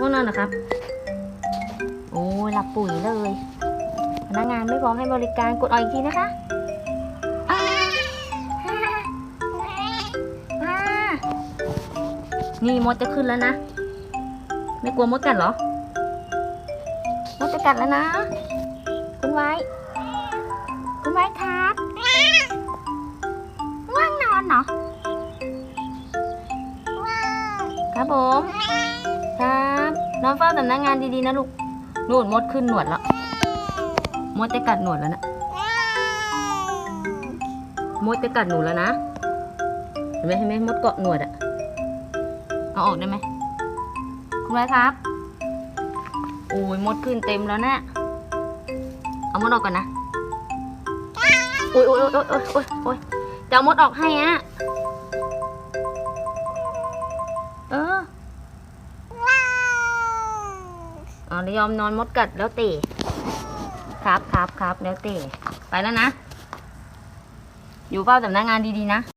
ง่วงนอนเหรอครับ โอ้ยหลับปุ๋ยเลย พนักงานไม่พร้อมให้บริการกดออกอีกทีนะคะนี่มดจะขึ้นแล้วนะ ไม่กลัวมดกัดเหรอ มดจะกัดแล้วนะ คุณไว้ คุณไว้ครับง่วงนอนเหรอ ครับผม ครับ นอนเฝ้าสำนักงานดีๆนะลูกนู่นมดขึ้นหนวดแล้ว มดจะกัดหนวดแล้วนะ มดจะกัดหนูแล้วนะ เห็นไหมเห็นไหมมดเกาะหนวดอะเอาออกได้ไหมคุณไว้ครับโอ้ยมดขึ้นเต็มแล้วนะ เอามดออกก่อนนะโอ้ยโอ้ยโอ้ยโอ้ยโอ้ยโอ้ยจะเอามดออกให้อะเออ อ๋อยอมนอนมดกัดแล้วเตะครับครับครับแล้วเตะไปแล้วนะ อยู่เฝ้าสำนักงานดีๆนะ